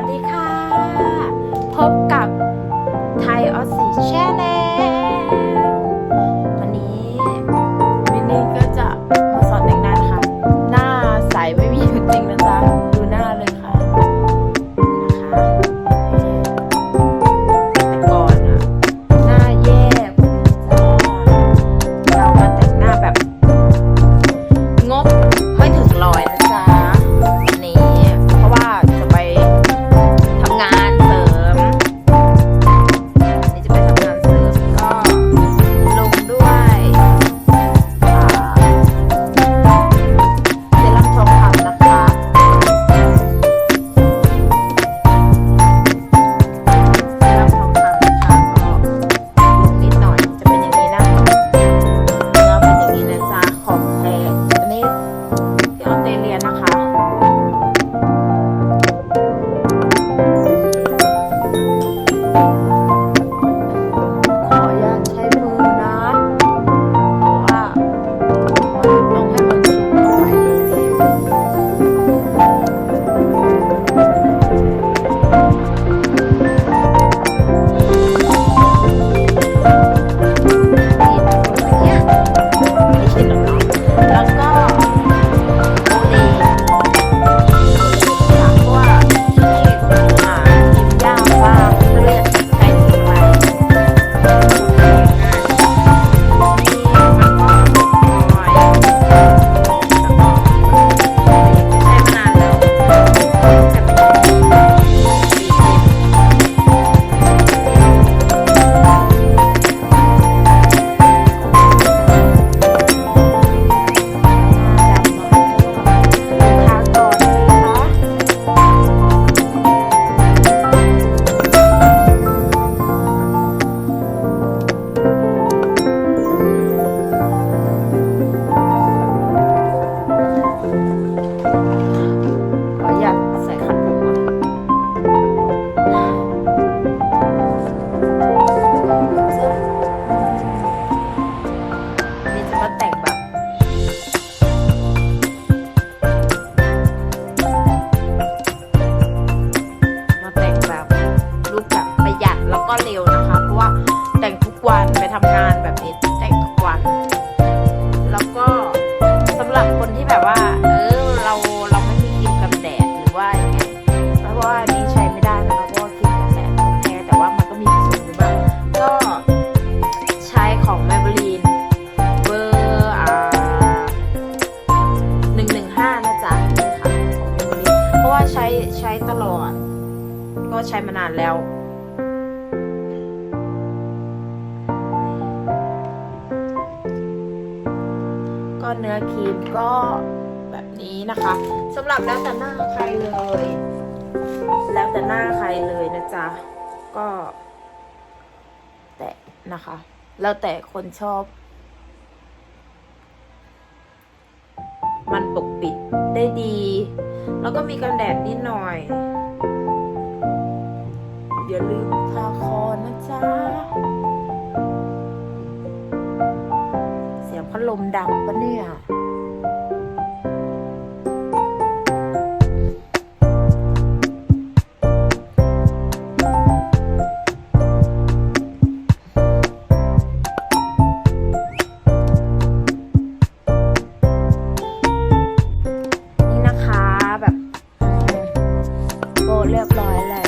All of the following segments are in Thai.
สวัสดีค่ะ พบกับ แบบนี้ เนื้อครีมก็แบบนี้นะคะสำหรับแล้วแต่หน้าใครเลย แล้วแต่หน้าใครเลยนะจ๊ะ ก็ แต่นะคะ แล้วแต่คนชอบ มันปกปิดได้ดี แล้วก็มีกันแดดนิดหน่อย อย่าลืมทาคอนะจ๊ะ พัดลมดัำปะเนี่ยเรียบร้อยแล้ว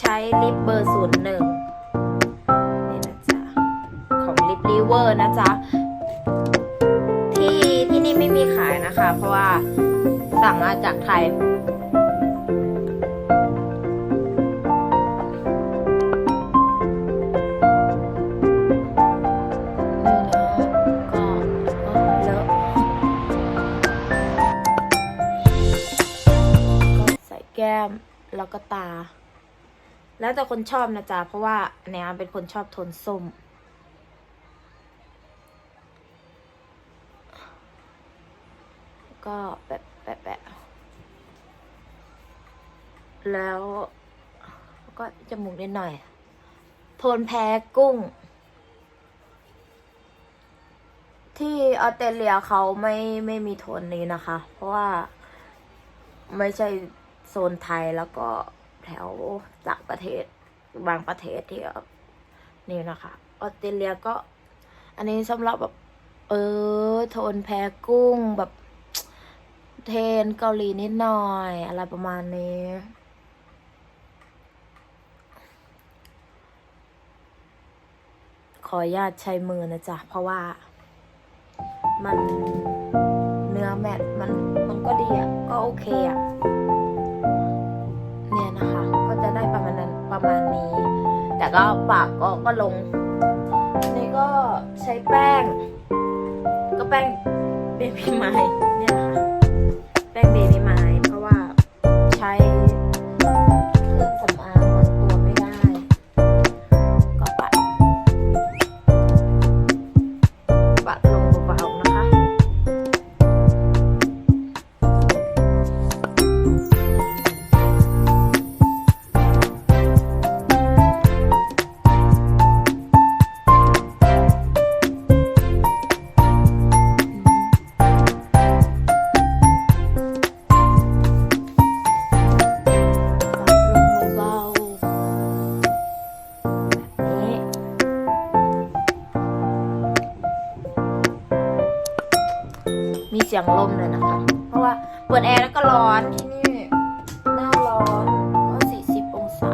ใช้ลิปเบอร์ศูนย์หนึ่งนี่นะจ๊ะ ของลิปลิเวอร์นะจ๊ะ ที่ที่นี่ไม่มีขายนะคะ เพราะว่าสั่งมาจากไทยแก้ม แล้วก็ตา แล้วแต่คนชอบนะจ๊ะ เพราะว่าแนมเป็นคนชอบโทนส้ม ก็แบบแบบแบบแล้วก็จมูกนิดหน่อย โทนแพ้กุ้ง ที่ออสเตรเลียเขาไม่ไม่มีโทนนี้นะคะ เพราะว่าไม่ใช่โซนไทยแล้วก็ แถวจากประเทศ บางประเทศที่นี่นะคะออสเตรเลียก็ อันนี้สำหรับแบบ เออโทนแพ้กุ้งแบบ เทนเกาหลีนิดหน่อย อะไรประมาณนี้ขออนุญาตใช้มือนะจ๊ะ เพราะว่า มันเนื้อแมทมันมันก็ดีอะ ก็โอเคอะ ก็ปากก็ก็ลง นี่ก็ใช้แป้ง ก็แป้งเบบี้ไม้เนี่ยนะคะแป้งเบบี้ สียงลมเลยนะคะ เพราะว่าเปิดแอร์แล้วก็ร้อนที่นี่หน้าร้อนก็40 องศา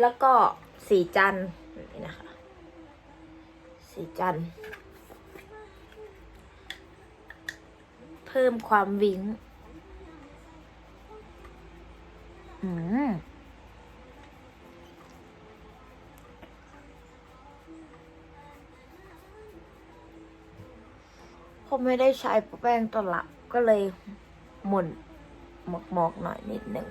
แล้วก็สีจันนี้นะคะ สีจัน เพิ่มความวิ้งอืม ผมไม่ได้ใช้แป้งตัวหลักก็เลยหมุนหมอกหมอกๆหน่อยนิดหนึ่ง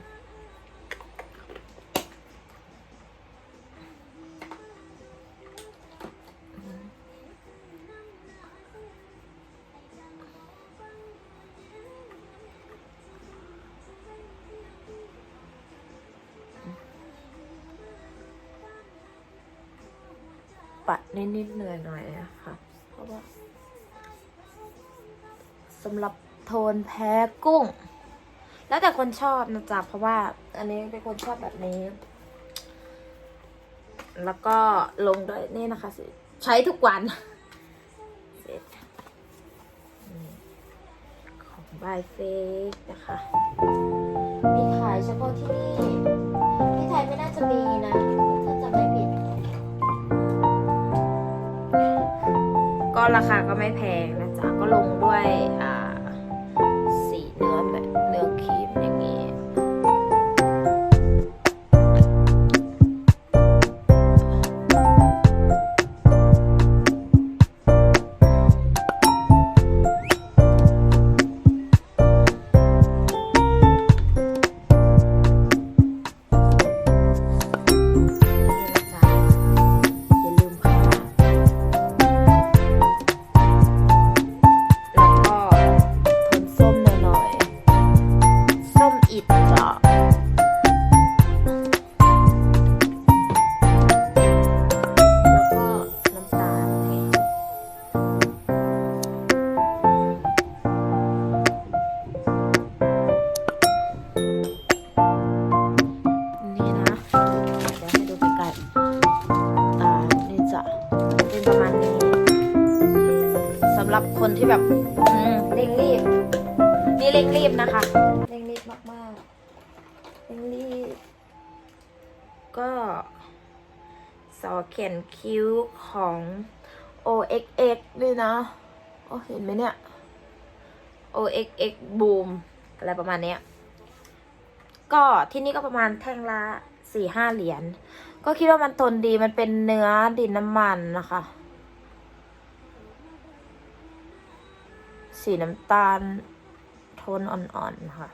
ปัดนิดๆเหนื่อยหน่อยนะคะ สำหรับโทนแพ้กุ้ง แล้วแต่คนชอบนะจ๊ะเพราะว่า อันนี้เป็นคนชอบแบบนี้ แล้วก็ลงด้วยนี่นะคะสิใช้ทุกวันเสร็จของบายเฟกนะคะ มีขายเฉพาะที่นี่ที่ไทยไม่น่าจะมีนะถ้าจะไม่ผิด ก็ราคาก็ไม่แพงนะจ๊ะก็ลงด้วยอ่า เขียนคิ้วของ OXX ด้วยนะโอ้เห็นไหมเนี่ย OXX Boom อะไรประมาณเนี้ย ก็ที่นี่ก็ประมาณแท่งละสี่ห้าเหรียญ ก็คิดว่ามันทนดีมันเป็นเนื้อดินน้ำมันนะคะ สีน้ำตาลโทนอ่อนๆค่ะ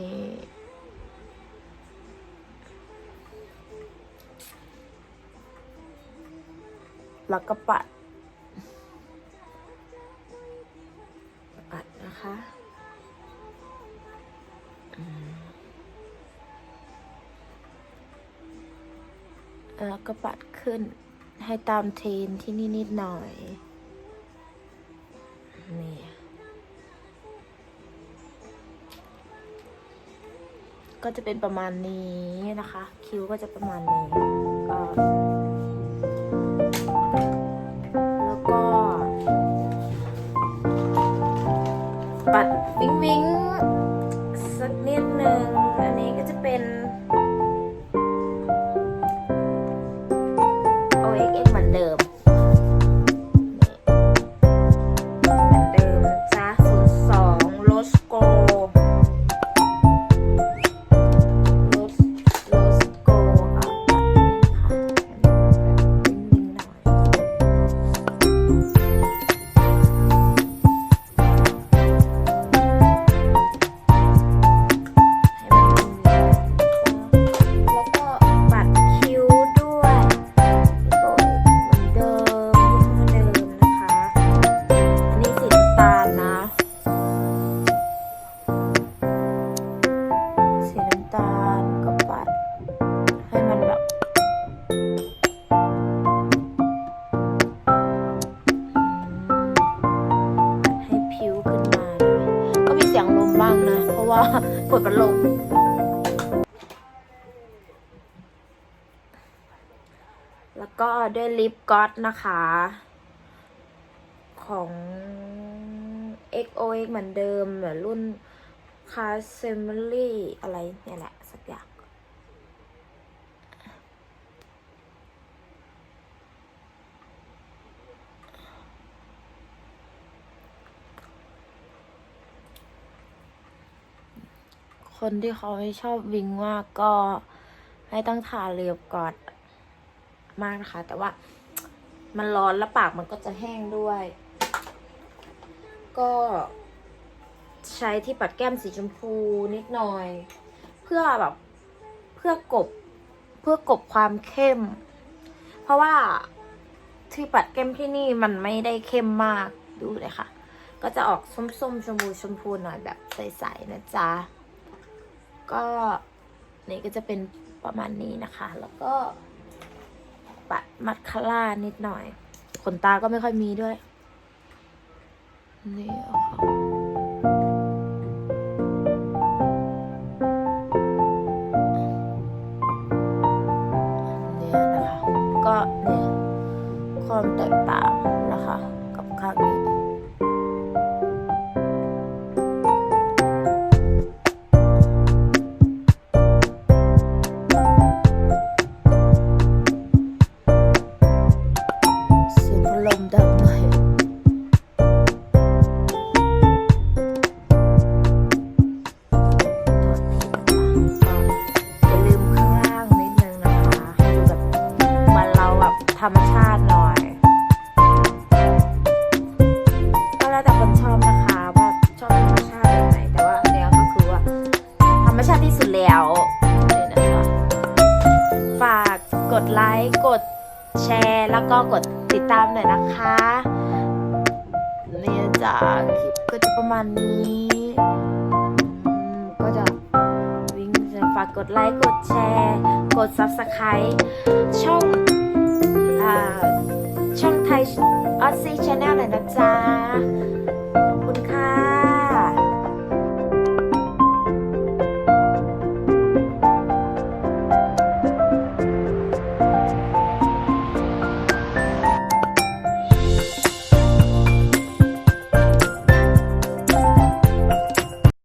นี่ แล้วก็ปัด ปัดนะคะแล้วก็ปัดขึ้นให้ตามเทรนที่นี่นิดหน่อย นี่ ก็จะเป็นประมาณนี้นะคะ คิ้วก็จะประมาณนี้ก็แล้วก็ ปัดวิงวิง สียงลมบ้างนะ เพราะว่าเปิดพัดลมแล้วก็ด้วยลิปก็อตนะคะ ของ XOX เหมือนเดิมเหมือนรุ่น c a s e m l y อะไรเนี่ยแหละ สักอย่าง คนที่เขาไม่ชอบวิงมากก็ให้ต้องทาเรียบก่อนมากนะคะ แต่ว่ามันร้อนแล้วปากมันก็จะแห้งด้วย ก็ใช้ที่ปัดแก้มสีชมพูนิดหน่อย เพื่อแบบเพื่อกบเพื่อกบความเข้ม เพราะว่าที่ปัดแก้มที่นี่มันไม่ได้เข้มมากดูเลยค่ะ ก็จะออกส้มๆชมพูชมพูหน่อยแบบใสๆนะจ๊ะ ก็นี่ก็จะเป็นประมาณนี้นะคะ แล้วก็ปัดมัดคาร่านิดหน่อย ขนตาก็ไม่ค่อยมีด้วย นี่เอาค่ะเนี่ยนะคะก็เนี่ยความแตกต่างนะคะ กับข้างนี้ากกดไลค์กดแชร์ กด Subscribe ช่องอช่องไทยออสซี่ชาแนลหน่อยนะจ๊ะ